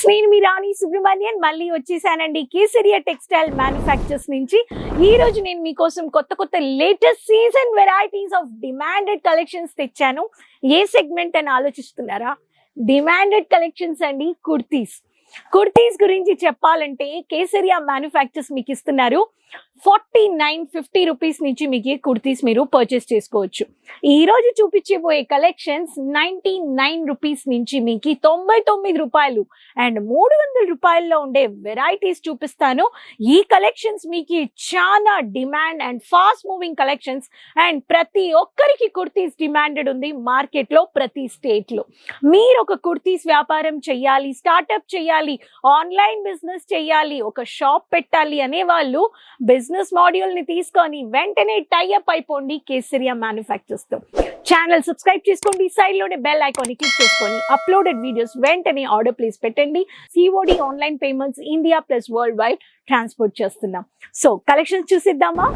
Friends నేను మీ రాణి సుబ్రహ్మణ్యన్. మళ్ళీ వచ్చేసానండి కేసరియా టెక్స్టైల్ మ్యానుఫ్యాక్చర్స్ నుంచి. ఈ రోజు నేను మీకోసం కొత్త కొత్త latest season varieties of demanded collections తెచ్చాను. ఏ సెగ్మెంట్ అని ఆలోచిస్తున్నారా? డిమాండెడ్ కలెక్షన్స్ అండి కుర్తీస్. కుర్తీస్ గురించి చెప్పాలంటే కేసరియా మ్యానుఫ్యాక్చర్స్ మీకు ఇస్తున్నారు. ఫార్టీ నైన్ ఫిఫ్టీ రూపీస్ నుంచి మీకు కుర్తీస్ మీరు పర్చేస్ చేసుకోవచ్చు. ఈ రోజు చూపించబోయే కలెక్షన్స్ నైంటీ నైన్ రూపీస్ నుంచి మీకు తొంభై తొమ్మిది రూపాయలు అండ్ మూడు వందల రూపాయల్లో ఉండే వెరైటీస్ చూపిస్తాను. ఈ కలెక్షన్స్ మీకు చాలా demand and fast moving collections and ప్రతి ఒక్కరికి కుర్తీస్ డిమాండెడ్ ఉంది మార్కెట్లో ప్రతి స్టేట్లో మీరు ఒక కుర్తీస్ వ్యాపారం చెయ్యాలి స్టార్ట్అప్ చేయాలి ఆన్లైన్ బిజినెస్ చేయాలి ఒక షాప్ పెట్టాలి అనే వాళ్ళు బిజినెస్ మాడ్యూల్ని తీసుకొని వెంటనే టైఅప్ అయిపోండి కేసరియా మ్యానుఫ్యాక్చర్స్తో ఛానల్ సబ్స్క్రైబ్ చేసుకోండి సైడ్లోనే బెల్ ఐకాన్ని క్లిక్ చేసుకొని అప్లోడెడ్ వీడియోస్ వెంటనే ఆర్డర్ ప్లేస్ పెట్టండి. COD online payments India plus world wide transport చేస్తున్నాం. సో కలెక్షన్స్ చూసిద్దామా?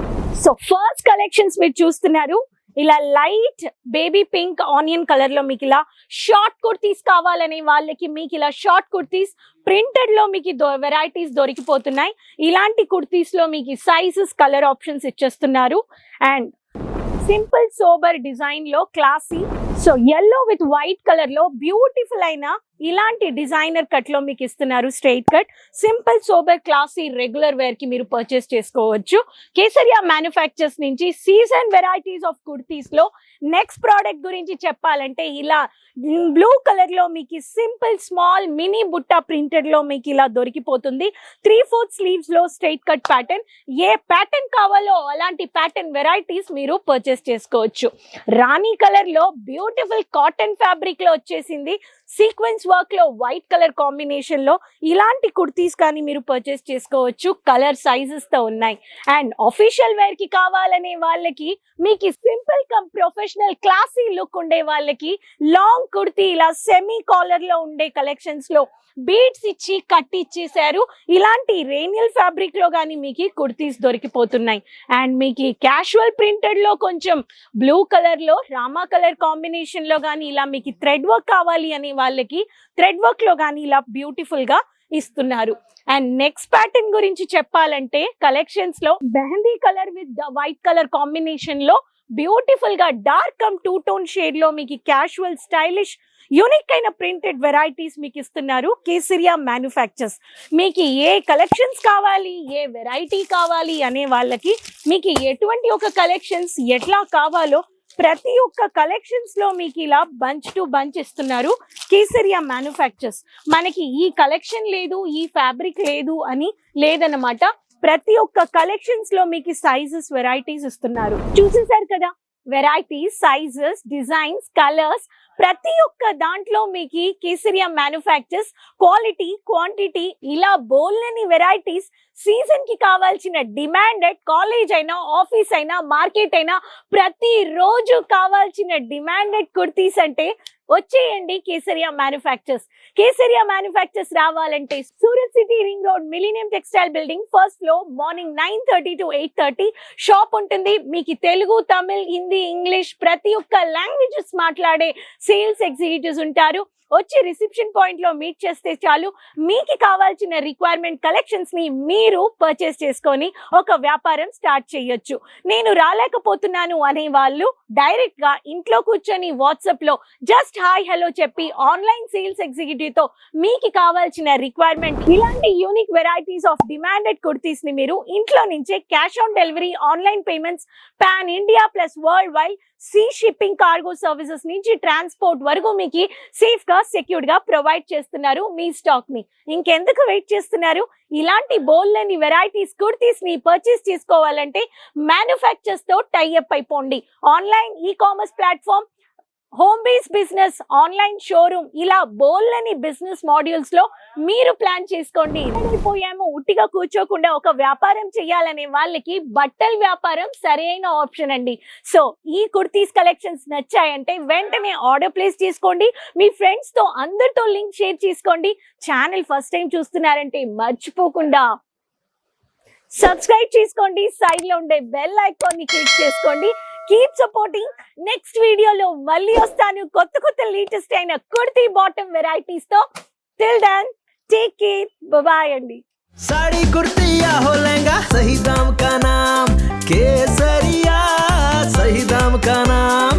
సో ఫస్ట్ కలెక్షన్స్ మీరు చూస్తున్నారు. ఇలా లైట్ బేబీ పింక్ ఆనియన్ కలర్లో మీకు ఇలా షార్ట్ కుర్తీస్ కావాలనే వాళ్ళకి మీకు ఇలా షార్ట్ కుర్తీస్ ప్రింటెడ్లో మీకు వెరైటీస్ దొరికిపోతున్నాయి. ఇలాంటి కుర్తీస్లో మీకు సైజెస్ కలర్ ఆప్షన్స్ ఇచ్చేస్తున్నారు. అండ్ సింపుల్ సోబర్ డిజైన్లో classy so yellow with white కలర్లో బ్యూటిఫుల్ అయిన ఇలాంటి డిజైనర్ కట్లో మీకు ఇస్తున్నారు straight cut simple sober classy regular వేర్కి మీరు పర్చేస్ చేసుకోవచ్చు. కేసరియా మ్యానుఫ్యాక్చర్స్ నుంచి సీజన్ వెరైటీస్ ఆఫ్ కుర్తీస్లో నెక్స్ట్ ప్రోడక్ట్ గురించి చెప్పాలంటే ఇలా బ్లూ కలర్లో మీకు సింపుల్ స్మాల్ మినీ బుట్ట ప్రింటెడ్లో మీకు ఇలా దొరికిపోతుంది. త్రీ ఫోర్త్ స్లీవ్స్లో స్ట్రైట్ కట్ ప్యాటర్న్ ఏ ప్యాటర్న్ కావాలో అలాంటి ప్యాటర్న్ వెరైటీస్ మీరు పర్చేస్ చేసుకోవచ్చు. రాణి కలర్లో బ్యూటిఫుల్ కాటన్ ఫ్యాబ్రిక్లో వచ్చేసింది. సీక్వెన్స్ వర్క్లో వైట్ కలర్ కాంబినేషన్లో ఇలాంటి కుర్తీస్ కానీ మీరు పర్చేస్ చేసుకోవచ్చు. కలర్ సైజెస్తో ఉన్నాయి. అండ్ అఫీషియల్ వేర్కి కావాలనే వాళ్ళకి మీకు simple cum professional classy look ఉండే వాళ్ళకి లాంగ్ కుర్తీ ఇలా సెమీ కాలర్లో ఉండే కలెక్షన్స్లో బీడ్స్ ఇచ్చి కట్ ఇచ్చేసారు ఇలాంటి రేనియల్ ఫ్యాబ్రిక్లో కానీ మీకు కుర్తీస్ దొరికిపోతున్నాయి. అండ్ మీకు క్యాషువల్ ప్రింటెడ్లో కొంచెం బ్లూ కలర్లో రామా కలర్ కాంబినేషన్ లో కానీ ఇలా మీకు థ్రెడ్ వర్క్ కావాలి అనే వాళ్ళకి థ్రెడ్ వర్క్లో కానీ ఇలా బ్యూటిఫుల్గా ఇస్తున్నారు. అండ్ నెక్స్ట్ ప్యాటర్న్ గురించి చెప్పాలంటే కలెక్షన్స్లో mehndi colour with white colour కాంబినేషన్లో బ్యూటిఫుల్గా డార్క్ కమ్ టూ టోన్ షేడ్లో మీకు క్యాషువల్ స్టైలిష్ యూనిక్ అయిన ప్రింటెడ్ వెరైటీస్ మీకు ఇస్తున్నారు కేసరియా మ్యానుఫ్యాక్చర్స్ మీకు ఏ కలెక్షన్స్ కావాలి ఏ వెరైటీ కావాలి అనే వాళ్ళకి మీకు ఎటువంటి ఒక కలెక్షన్స్ ఎట్లా కావాలో ప్రతి ఒక్క కలెక్షన్స్లో మీకు ఇలా బంచ్ టు బంచ్ ఇస్తున్నారు. కేసరియా మ్యానుఫ్యాక్చర్స్ మనకి ఈ కలెక్షన్ లేదు ఈ ఫ్యాబ్రిక్ లేదు అని లేదన్నమాట. ప్రతి ఒక్క కలెక్షన్స్లో మీకు సైజెస్ వెరైటీస్ ఇస్తున్నారు. చూసేసారు కదా? వెరైటీస్ సైజెస్ డిజైన్స్ కలర్స్ ప్రతి ఒక్క దాంట్లో మీకు కేసరియా మ్యానుఫ్యాక్చర్స్ క్వాలిటీ క్వాంటిటీ ఇలా బోల్ని వెరైటీస్ సీజన్కి కావాల్సిన డిమాండెడ్ కాలేజ్ అయినా ఆఫీస్ అయినా మార్కెట్ అయినా ప్రతి రోజు కావాల్సిన డిమాండెడ్ కుర్తీస్ అంటే వచ్చేయండి కేసరియా మ్యానుఫ్యాక్చర్స్. కేసరియా మ్యానుఫ్యాక్చర్స్ రావాలంటే Surat city ring road millennium textile building first floor morning nine thirty to eight thirty shop ఉంటుంది. మీకు తెలుగు తమిళ్ హిందీ ఇంగ్లీష్ ప్రతి ఒక్క లాంగ్వేజెస్ మాట్లాడే సేల్స్ ఎగ్జిక్యూటివ్స్ ఉంటారు. వచ్చి రిసెప్షన్ పాయింట్లో మీట్ చేస్తే చాలు. మీకు కావాల్సిన రిక్వైర్మెంట్ కలెక్షన్స్ని మీరు పర్చేస్ చేసుకొని ఒక వ్యాపారం స్టార్ట్ చేయొచ్చు. నేను రాలేకపోతున్నాను అనే వాళ్ళు డైరెక్ట్గా ఇంట్లో కూర్చొని వాట్సాప్లో జస్ట్ హాయ్ హలో చెప్పి ఆన్లైన్ సేల్స్ ఎగ్జిక్యూటివ్తో మీకు కావాల్సిన రిక్వైర్మెంట్ ఇలాంటి యూనిక్ వెరైటీస్ ఆఫ్ డిమాండెడ్ కుర్తీస్ని మీరు ఇంట్లో నుంచే cash on delivery online payments pan India plus world wide sea shipping cargo services నుంచి ట్రాన్స్పోర్ట్ వరకు మీకు సేఫ్గా సెక్యూర్డ్గా ప్రొవైడ్ చేస్తున్నారు మీ స్టాక్ని ఇంకెందుకు వెయిట్ చేస్తున్నారు? ఇలాంటి బోల్లని వెరైటీస్ కుర్తీస్ని పర్చేస్ చేసుకోవాలంటే మ్యానుఫ్యాక్చర్స్తో టైఅప్ అయిపోండి. Online e commerce platform home base business online showroom ఇలా బోల్లని బిజినెస్ మాడ్యూల్స్లో మీరు ప్లాన్ చేసుకోండి. అయిపోయాము ఉట్టిగా కూర్చోకుండా ఒక వ్యాపారం చేయాలనే వాళ్ళకి బట్టల వ్యాపారం సరైన ఆప్షన్ అండి. సో ఈ కుర్తీస్ కలెక్షన్స్ నచ్చాయంటే వెంటనే ఆర్డర్ ప్లేస్ చేసుకోండి. మీ ఫ్రెండ్స్తో అందరితో లింక్ షేర్ చేసుకోండి. ఛానల్ ఫస్ట్ టైం చూస్తున్నారంటే మర్చిపోకుండా సబ్స్క్రైబ్ చేసుకోండి. సైడ్లో ఉండే బెల్ ఐకాన్ని క్లిక్ చేసుకోండి. కీప్ సపోర్టింగ్ నెక్స్ట్ వీడియోలో మళ్ళీ వస్తాను కొత్త కొత్త లేటెస్ట్ అయిన కుర్తీ బాటమ్ వెరైటీస్ తో till then take care bye అండి साड़ी कुर्ती या हो लहंगा सही दाम का नाम केसरिया सही दाम का नाम